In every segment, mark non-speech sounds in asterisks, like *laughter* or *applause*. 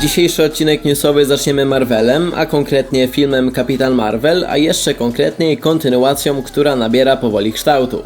Dzisiejszy odcinek newsowy zaczniemy Marvelem, a konkretnie filmem Kapitan Marvel, a jeszcze konkretniej kontynuacją, która nabiera powoli kształtów.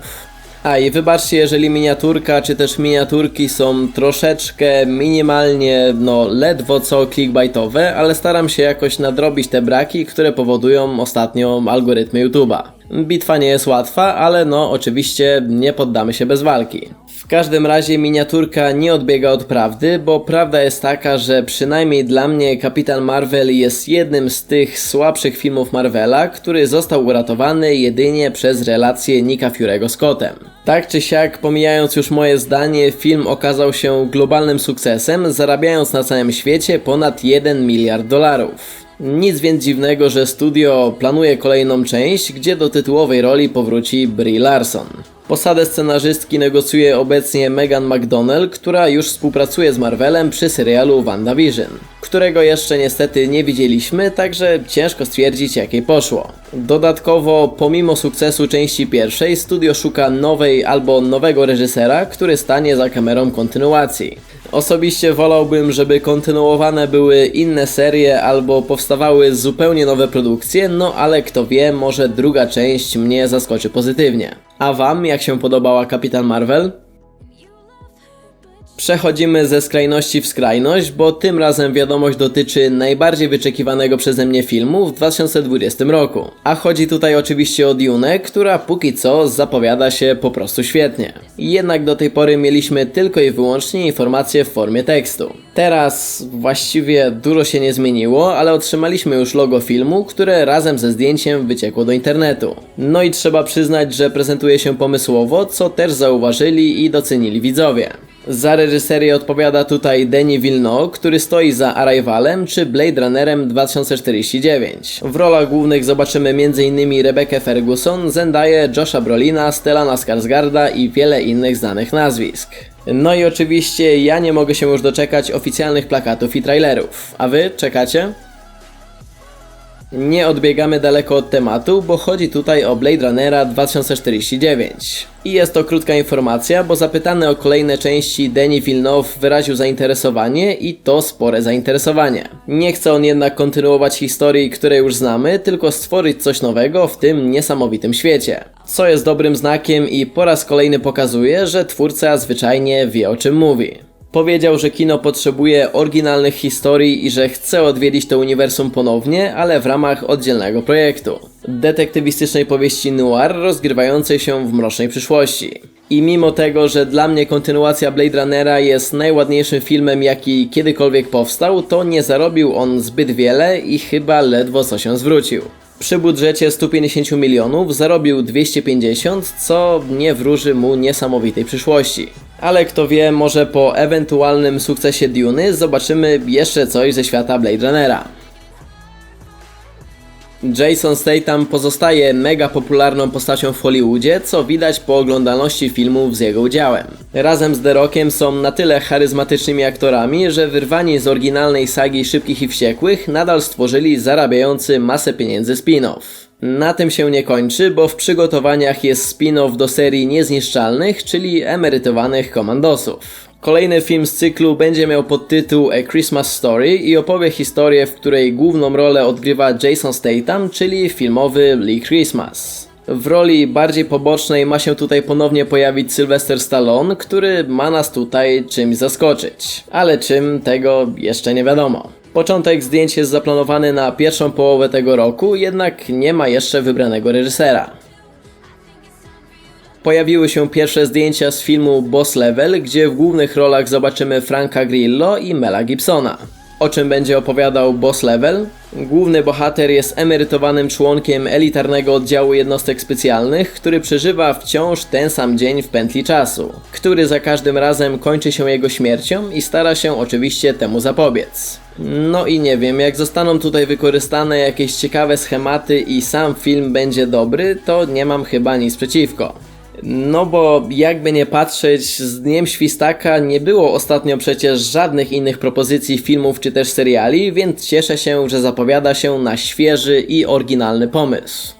A i wybaczcie, jeżeli miniaturka czy też miniaturki są troszeczkę minimalnie, no ledwo co clickbaitowe, ale staram się jakoś nadrobić te braki, które powodują ostatnio algorytmy YouTube'a. Bitwa nie jest łatwa, ale no oczywiście nie poddamy się bez walki. Każdym razie miniaturka nie odbiega od prawdy, bo prawda jest taka, że przynajmniej dla mnie Kapitan Marvel jest jednym z tych słabszych filmów Marvela, który został uratowany jedynie przez relację Nicka Fury'ego z Scottem. Tak czy siak, pomijając już moje zdanie, film okazał się globalnym sukcesem, zarabiając na całym świecie ponad 1 miliard dolarów. Nic więc dziwnego, że studio planuje kolejną część, gdzie do tytułowej roli powróci Brie Larson. Posadę scenarzystki negocjuje obecnie Megan McDonnell, która już współpracuje z Marvelem przy serialu WandaVision, którego jeszcze niestety nie widzieliśmy, także ciężko stwierdzić jakie poszło. Dodatkowo, pomimo sukcesu części pierwszej, studio szuka nowej albo nowego reżysera, który stanie za kamerą kontynuacji. Osobiście wolałbym, żeby kontynuowane były inne serie albo powstawały zupełnie nowe produkcje, no ale kto wie, może druga część mnie zaskoczy pozytywnie. A wam, jak się podobała Kapitan Marvel? Przechodzimy ze skrajności w skrajność, bo tym razem wiadomość dotyczy najbardziej wyczekiwanego przeze mnie filmu w 2020 roku. A chodzi tutaj oczywiście o Dune, która póki co zapowiada się po prostu świetnie. Jednak do tej pory mieliśmy tylko i wyłącznie informacje w formie tekstu. Teraz właściwie dużo się nie zmieniło, ale otrzymaliśmy już logo filmu, które razem ze zdjęciem wyciekło do internetu. No i trzeba przyznać, że prezentuje się pomysłowo, co też zauważyli i docenili widzowie. Za reżyserię odpowiada tutaj Denis Villeneuve, który stoi za Arrivalem czy Blade Runnerem 2049. W rolach głównych zobaczymy m.in. Rebecca Ferguson, Zendaya, Josha Brolina, Stellana Skarsgarda i wiele innych znanych nazwisk. No i oczywiście ja nie mogę się już doczekać oficjalnych plakatów i trailerów. A wy czekacie? Nie odbiegamy daleko od tematu, bo chodzi tutaj o Blade Runnera 2049. I jest to krótka informacja, bo zapytany o kolejne części Denis Villeneuve wyraził zainteresowanie i to spore zainteresowanie. Nie chce on jednak kontynuować historii, które już znamy, tylko stworzyć coś nowego w tym niesamowitym świecie. Co jest dobrym znakiem i po raz kolejny pokazuje, że twórca zwyczajnie wie o czym mówi. Powiedział, że kino potrzebuje oryginalnych historii i że chce odwiedzić to uniwersum ponownie, ale w ramach oddzielnego projektu. Detektywistycznej powieści noir rozgrywającej się w mrocznej przyszłości. I mimo tego, że dla mnie kontynuacja Blade Runnera jest najładniejszym filmem, jaki kiedykolwiek powstał, to nie zarobił on zbyt wiele i chyba ledwo co się zwrócił. Przy budżecie 150 milionów zarobił 250, co nie wróży mu niesamowitej przyszłości. Ale kto wie, może po ewentualnym sukcesie Duny zobaczymy jeszcze coś ze świata Blade Runnera. Jason Statham pozostaje mega popularną postacią w Hollywoodzie, co widać po oglądalności filmów z jego udziałem. Razem z The Rockiem są na tyle charyzmatycznymi aktorami, że wyrwani z oryginalnej sagi Szybkich i Wściekłych nadal stworzyli zarabiający masę pieniędzy spin-off. Na tym się nie kończy, bo w przygotowaniach jest spin-off do serii Niezniszczalnych, czyli emerytowanych komandosów. Kolejny film z cyklu będzie miał podtytuł A Christmas Story i opowie historię, w której główną rolę odgrywa Jason Statham, czyli filmowy Lee Christmas. W roli bardziej pobocznej ma się tutaj ponownie pojawić Sylvester Stallone, który ma nas tutaj czymś zaskoczyć. Ale czym tego jeszcze nie wiadomo. Początek zdjęć jest zaplanowany na pierwszą połowę tego roku, jednak nie ma jeszcze wybranego reżysera. Pojawiły się pierwsze zdjęcia z filmu Boss Level, gdzie w głównych rolach zobaczymy Franka Grillo i Mela Gibsona. O czym będzie opowiadał Boss Level? Główny bohater jest emerytowanym członkiem elitarnego oddziału jednostek specjalnych, który przeżywa wciąż ten sam dzień w pętli czasu, który za każdym razem kończy się jego śmiercią i stara się oczywiście temu zapobiec. No i nie wiem, jak zostaną tutaj wykorzystane jakieś ciekawe schematy i sam film będzie dobry, to nie mam chyba nic przeciwko. No bo jakby nie patrzeć, z Dniem Świstaka nie było ostatnio przecież żadnych innych propozycji filmów czy też seriali, więc cieszę się, że zapowiada się na świeży i oryginalny pomysł.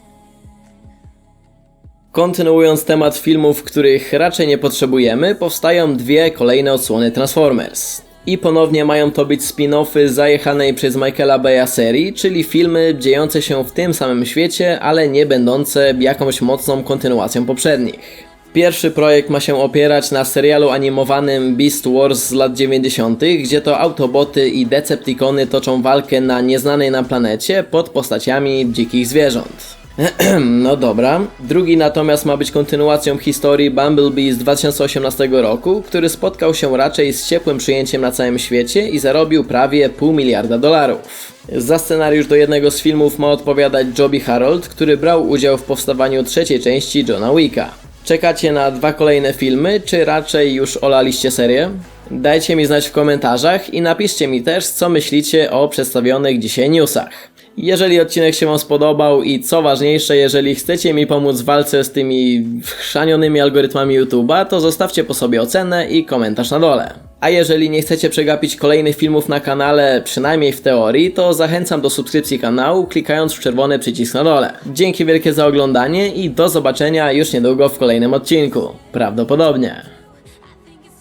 Kontynuując temat filmów, których raczej nie potrzebujemy, powstają dwie kolejne odsłony Transformers. I ponownie mają to być spin-offy zajechanej przez Michaela Baya serii, czyli filmy dziejące się w tym samym świecie, ale nie będące jakąś mocną kontynuacją poprzednich. Pierwszy projekt ma się opierać na serialu animowanym Beast Wars z lat 90., gdzie to Autoboty i Decepticony toczą walkę na nieznanej nam planecie pod postaciami dzikich zwierząt. *clears throat* No dobra. Drugi natomiast ma być kontynuacją historii Bumblebee z 2018 roku, który spotkał się raczej z ciepłym przyjęciem na całym świecie i zarobił prawie pół miliarda dolarów. Za scenariusz do jednego z filmów ma odpowiadać Joby Harold, który brał udział w powstawaniu trzeciej części Johna Wicka. Czekacie na dwa kolejne filmy, czy raczej już olaliście serię? Dajcie mi znać w komentarzach i napiszcie mi też, co myślicie o przedstawionych dzisiaj newsach. Jeżeli odcinek się Wam spodobał i co ważniejsze, jeżeli chcecie mi pomóc w walce z tymi chrzanionymi algorytmami YouTube'a, to zostawcie po sobie ocenę i komentarz na dole. A jeżeli nie chcecie przegapić kolejnych filmów na kanale, przynajmniej w teorii, to zachęcam do subskrypcji kanału, klikając w czerwony przycisk na dole. Dzięki wielkie za oglądanie i do zobaczenia już niedługo w kolejnym odcinku. Prawdopodobnie.